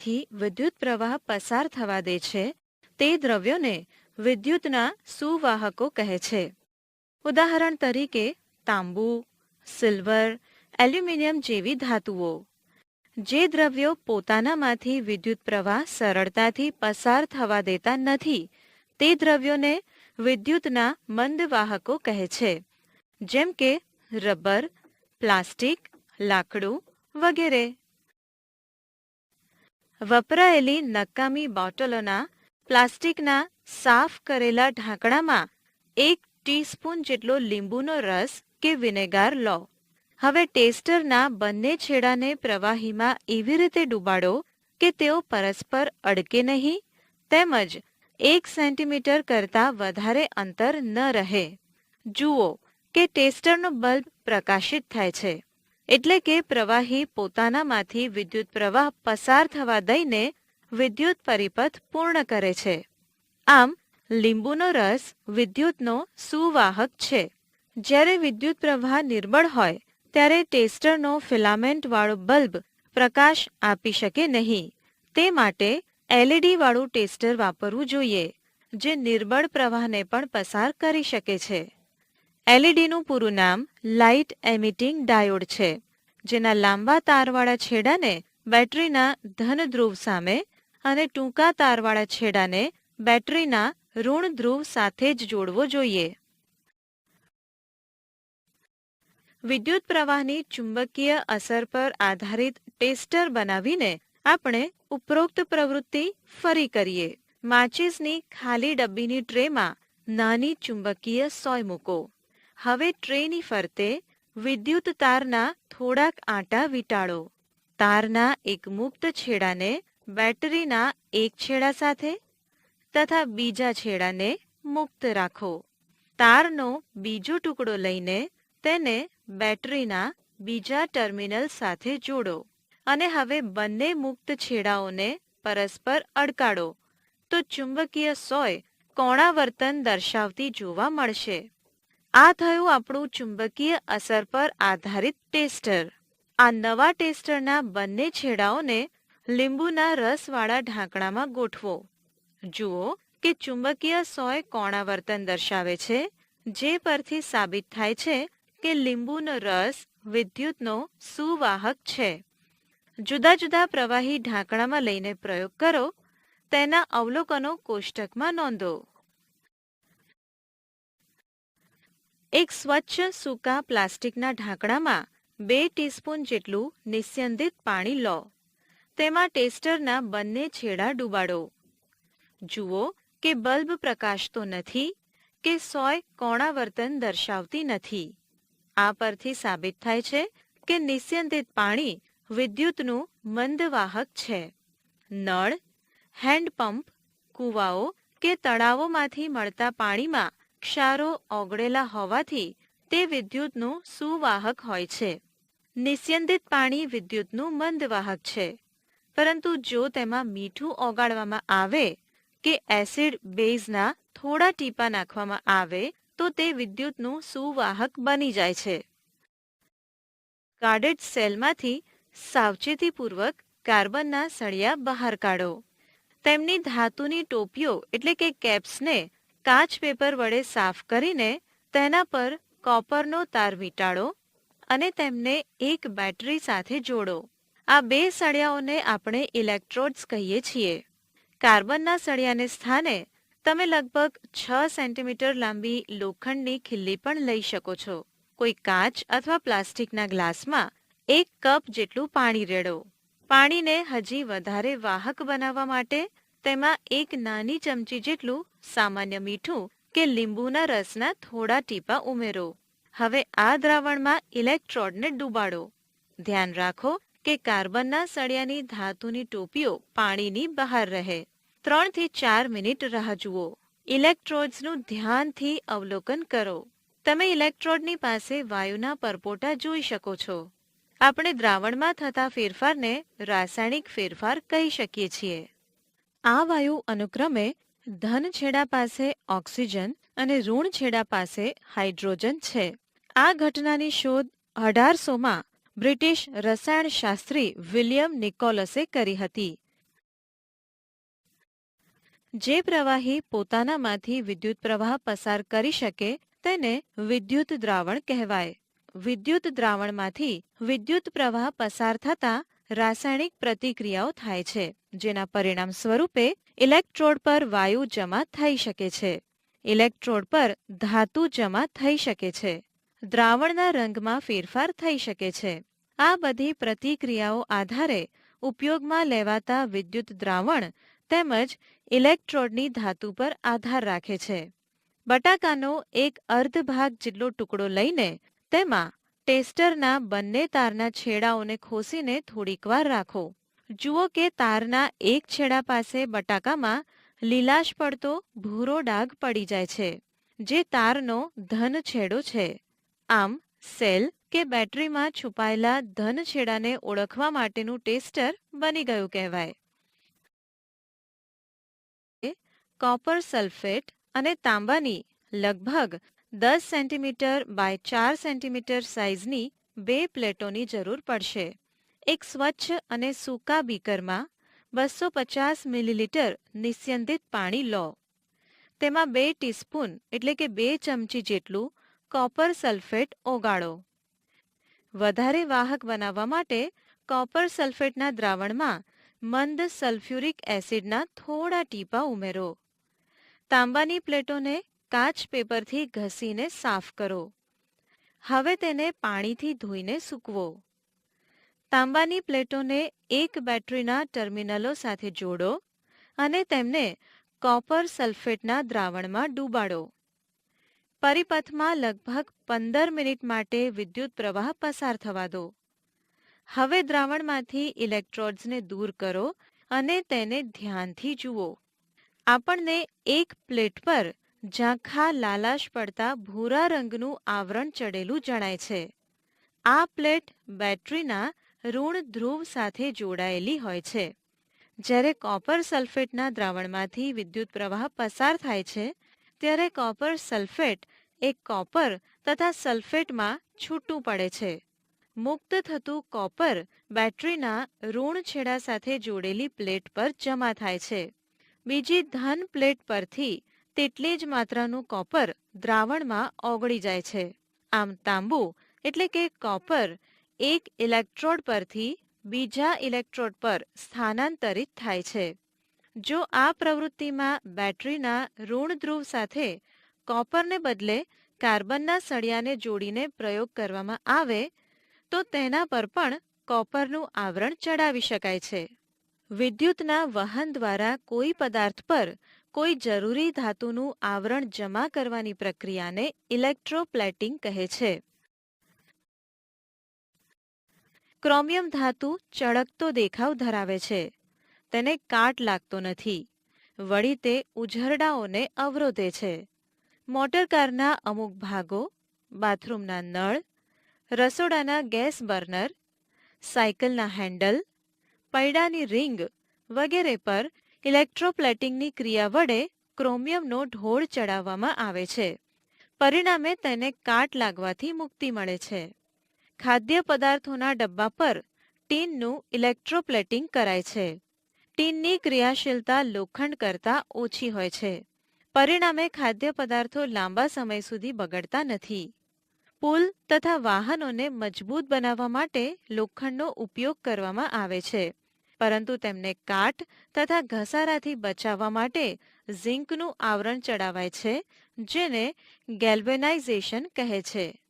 થી વિદ્યુત પ્રવાહ પસાર થવા દે છે, તે દ્રવ્યોને વિદ્યુતના સુવાહકો કહે છે. ઉદાહરણ તરીકે, તાંબુ, સિલ્વર, એલ્યુમિનિયમ જેવી ધાતુઓ. જે દ્રવ્યો પોતાનામાંથી વિદ્યુત પ્રવાહ સરળતાથી પસાર થવા દેતા નથી, તે દ્રવ્યોને વિદ્યુતના મંદવાહકો કહે છે. જેમ કે, રબર, પ્લાસ્ટિક, લાકડું વગેરે. વપરાયેલી નકામી બોટલોના પ્લાસ્ટિકના સાફ કરેલા ઢાંકણામાં એક ટીસ્પૂન જેટલો લીંબુનો રસ કે વિનેગાર લો. હવે ટેસ્ટરના બંને છેડાને પ્રવાહીમાં એવી રીતે ડૂબાડો કે તેઓ પરસ્પર અડકે નહીં, તેમજ એક સેન્ટીમીટર કરતાં વધારે અંતર ન રહે. જુઓ કે ટેસ્ટરનો બલ્બ પ્રકાશિત થાય છે. એટલે કે પ્રવાહી પોતાનામાંથી વિદ્યુત પ્રવાહ પસાર થવા દઈને વિદ્યુત પરિપથ પૂર્ણ કરે છે. આમ, લીંબુનો રસ વિદ્યુતનો સુવાહક છે. જ્યારે વિદ્યુત પ્રવાહ નિર્બળ હોય, ત્યારે ટેસ્ટરનો ફિલામેન્ટવાળો બલ્બ પ્રકાશ આપી શકે નહીં. તે માટે એલઈડી વાળું ટેસ્ટર વાપરવું જોઈએ, જે નિર્બળ પ્રવાહને પણ પસાર કરી શકે છે. એલઈડીનું પૂરું નામ લાઇટ એમિટિંગ ડાયોડ છે, જેના લાંબા તારવાળા છેડાને બેટરીના ધન ધ્રુવ સામે અને ટૂંકા તારવાળા છેડાને બેટરીના ઋણ ધ્રુવ સાથે જ જોડવો જોઈએ. વિદ્યુત પ્રવાહની ચુંબકીય અસર પર આધારિત ટેસ્ટર બનાવીને આપણે ઉપરોક્ત પ્રવૃત્તિ ફરી કરીએ. માચિસની ખાલી ડબ્બીની ટ્રેમાં નાની ચુંબકીય સોય મૂકો. હવે ટ્રેની ફરતે વિદ્યુત તારના થોડાક આંટા વીંટાળો. તારના એક મુક્ત છેડાને બેટરીના એક છેડા સાથે તથા બીજા છેડાને મુક્ત રાખો. તારનો બીજો ટુકડો લઈને તેને બેટરીના બીજા ટર્મિનલ સાથે જોડો અને હવે બંને મુક્ત છેડાઓને પરસ્પર અડકાડો તો ચુંબકીય સોય કોણાવર્તન દર્શાવતી જોવા મળશે. આ થયું આપણું ચુંબકીય અસર પર આધારિત ટેસ્ટર. આ નવા ટેસ્ટરના બંને છેડાઓને લીંબુના રસવાળા ઢાંકણામાં ગોઠવો. જુઓ કે ચુંબકીય સોય કોણાવર્તન દર્શાવે છે, જે પરથી સાબિત થાય છે કે લીંબુનો રસ વિદ્યુતનો સુવાહક છે. જુદા જુદા પ્રવાહી ઢાંકણામાં લઈને પ્રયોગ કરો, તેના અવલોકનો કોષ્ટકમાં નોંધો. એક સ્વચ્છ સૂકા પ્લાસ્ટિકના ઢાંકણામાં બે ટીસ્પૂન જેટલું નિસ્યંદિત પાણી લો. તેમાં ટેસ્ટરના બંને છેડા ડૂબાડો. જુઓ કે બલ્બ પ્રકાશતો નથી કે સોય કોણાવર્તન દર્શાવતી નથી. આ પરથી સાબિત થાય છે કે નિસ્યંદિત પાણી વિદ્યુતનું મંદવાહક છે. નળ હેન્ડપંપ કૂવાઓ કે તળાવોમાંથી મળતા પાણીમાં ક્ષારો ઓગળેલા હોવાથી તે વિદ્યુતનું સુવાહક હોય છે. નિસ્યંદિત પાણી વિદ્યુતનું મંદવાહક છે. પરંતુ જો તેમાં મીઠું ઓગાળવામાં આવે કે એસિડ બેઝના થોડા ટીપા નાખવામાં આવે તો તે વિદ્યુતનું સુવાહક બની જાય છે. કાર્ડેડ સેલમાંથી સાવચેતીપૂર્વક કાર્બનના સળિયા બહાર કાઢો. તેમની ધાતુની ટોપીઓ એટલે કે કેપ્સને કાચ પેપર વડે સાફ કરીને તેના પર કોપરનો તાર વીંટાળો અને તેમને એક બેટરી સાથે જોડો. આ બે સળિયાઓને આપણે ઇલેક્ટ્રોડ્સ કહીએ છીએ. કાર્બનના સળિયાને સ્થાને તમે લગભગ છ સેન્ટીમીટર લાંબી લોખંડની ખીલ્લી પણ લઈ શકો છો. કોઈ કાચ અથવા પ્લાસ્ટિકના ગ્લાસમાં એક કપ જેટલું પાણી રેડો. પાણીને હજી વધારે વાહક બનાવવા માટે તેમાં એક નાની ચમચી જેટલું સામાન્ય મીઠું કે લીંબુના રસના થોડા ટીપા ઉમેરો. હવે આ દ્રાવણમાં ઇલેક્ટ્રોડને ડૂબાડો. ધ્યાન રાખો કે કાર્બનના સળિયાની ધાતુની ટોપીઓ પાણીની બહાર રહે. ત્રણથી ચાર મિનિટ રાહ જુઓ. ઇલેક્ટ્રોડ્સનું ધ્યાનથી અવલોકન કરો. તમે ઇલેક્ટ્રોડની પાસે વાયુના પરપોટા જોઈ શકો છો. આપણે દ્રાવણમાં થતા ફેરફારને રાસાયણિક ફેરફાર કહી શકીએ છીએ. આ વાયુ અનુક્રમે ધન છેડા પાસે ઓક્સિજન અને ઋણ છેડા પાસે હાઇડ્રોજન છે. આ ઘટનાની શોધ અઢારસોમાં બ્રિટિશ રસાયણશાસ્ત્રી વિલિયમ નિકોલસે કરી હતી. જે પ્રવાહી પોતાનામાંથી વિદ્યુત પ્રવાહ પસાર કરી શકે તેને વિદ્યુત દ્રાવણ કહેવાય. વિદ્યુત દ્રાવણમાંથી વિદ્યુત પ્રવાહ પસાર થતા રાસાયણિક પ્રતિક્રિયાઓ થાય છે. જેના પરિણામ સ્વરૂપે ઇલેક્ટ્રોડ પર વાયુ જમા થઈ શકે છે. ઇલેક્ટ્રોડ પર ધાતુ જમા થઈ શકે છે. દ્રાવણના રંગમાં ફેરફાર થઈ શકે છે. આ બધી પ્રતિક્રિયાઓ આધારે ઉપયોગમાં લેવાતા વિદ્યુત દ્રાવણ તેમજ ઇલેક્ટ્રોડની ધાતુ પર આધાર રાખે છે. બટાકાનો એક અર્ધ ભાગ જેટલો ટુકડો લઈને તેમાં ટેસ્ટરના બંને તારના છેડાઓને ખોસીને થોડીક વાર રાખો. જુઓ કે તારના એક છેડા પાસે બટાકામાં લીલાશ પડતો ભૂરો ડાઘ પડી જાય છે, જે તારનો ધન છેડો છે. આમ, સેલ કે બેટરીમાં છુપાયેલા ધન છેડાને ઓળખવા માટેનું ટેસ્ટર બની ગયું કહેવાય. કોપર સલ્ફેટ અને તાંબાની લગભગ દસ સેન્ટીમીટર બાય ચાર સેન્ટીમીટર સાઇઝની બે પ્લેટોની જરૂર પડશે. એક સ્વચ્છ અને સૂકા બીકરમાં બસો પચાસ મિલીલીટર નિસ્યંદિત પાણી લો. તેમાં બે ટીસ્પૂન એટલે કે બે ચમચી જેટલું કોપર સલ્ફેટ ઓગાળો. વધારે વાહક બનાવવા માટે કોપર સલ્ફેટના દ્રાવણમાં મંદ સલ્ફ્યુરિક એસિડના થોડા ટીપા ઉમેરો. તાંબાની પ્લેટોને કાચ પેપરથી ઘસીને સાફ કરો. હવે તેને પાણીથી ધોઈને સૂકવો. તાંબાની પ્લેટોને એક બેટરીના ટર્મિનલો સાથે જોડો અને તેમને કોપર સલ્ફેટના દ્રાવણમાં ડૂબાડો. પરિપથમાં લગભગ પંદર મિનિટ માટે વિદ્યુત પ્રવાહ પસાર થવા દો. હવે દ્રાવણમાંથી ઇલેક્ટ્રોડ્સને દૂર કરો અને તેને ધ્યાનથી જુઓ. આપણને એક પ્લેટ પર ઝાંખા લાલાશ પડતા ભૂરા રંગનું આવરણ ચડેલું જણાય છે. આ પ્લેટ બેટરીના ઋણ ધ્રુવ સાથે જોડાયેલી હોય છે. જ્યારે કોપર સલ્ફેટના દ્રાવણમાંથી વિદ્યુત પ્રવાહ પસાર થાય છે, ત્યારે કોપર સલ્ફેટ એક કોપર તથા સલ્ફેટમાં છૂટું પડે છે. મુક્ત થતું કોપર બેટરીના ઋણ છેડા સાથે જોડેલી પ્લેટ પર જમા થાય છે. બીજી ધન પ્લેટ પરથી તેટલી જ માત્રાનું કોપર દ્રાવણમાં ઓગળી જાય છે. આમ તાંબુ એટલે કે કોપર એક ઇલેક્ટ્રોડ પરથી બીજા ઇલેક્ટ્રોડ પર સ્થાનાંતરિત થાય છે. જો આ પ્રવૃત્તિમાં બેટરીના ઋણ ધ્રુવ સાથે કોપરને બદલે કાર્બનના સળિયાને જોડીને પ્રયોગ કરવામાં આવે, તો તેના પર પણ કોપરનું આવરણ ચડાવી શકાય છે. વિદ્યુતના વહન દ્વારા કોઈ પદાર્થ પર કોઈ જરૂરી ધાતુનું આવરણ જમા કરવાની પ્રક્રિયાને ઇલેક્ટ્રોપ્લેટિંગ કહે છે. ક્રોમિયમ ધાતુ ચળકતો દેખાવ ધરાવે છે. તેને કાટ લાગતો નથી. વળી તે ઉઝરડાઓને અવરોધે છે. મોટરકારના અમુક ભાગો, બાથરૂમના નળ, રસોડાના ગેસ બર્નર, સાયકલના હેન્ડલ, પૈડાની રિંગ વગેરે પર ઇલેક્ટ્રોપ્લેટિંગની ક્રિયા વડે ક્રોમિયમનો ઢોળ ચડાવવામાં આવે છે. પરિણામે તેને કાટ લાગવાથી મુક્તિ મળે છે. ખાદ્ય પદાર્થોના ડબ્બા પર ટીનનું ઇલેક્ટ્રોપ્લેટિંગ કરાય છે. ટીનની ક્રિયાશીલતા લોખંડ કરતાં ઓછી હોય છે. પરિણામે ખાદ્ય પદાર્થો લાંબા સમય સુધી બગડતા નથી. પુલ તથા વાહનોને મજબૂત બનાવવા માટે લોખંડનો ઉપયોગ કરવામાં આવે છે. પરંતુ તેમને કાટ તથા ઘસારાથી બચાવવા માટે ઝિંકનું આવરણ ચડાવાય છે, જેને ગેલ્વેનાઇઝેશન કહે છે.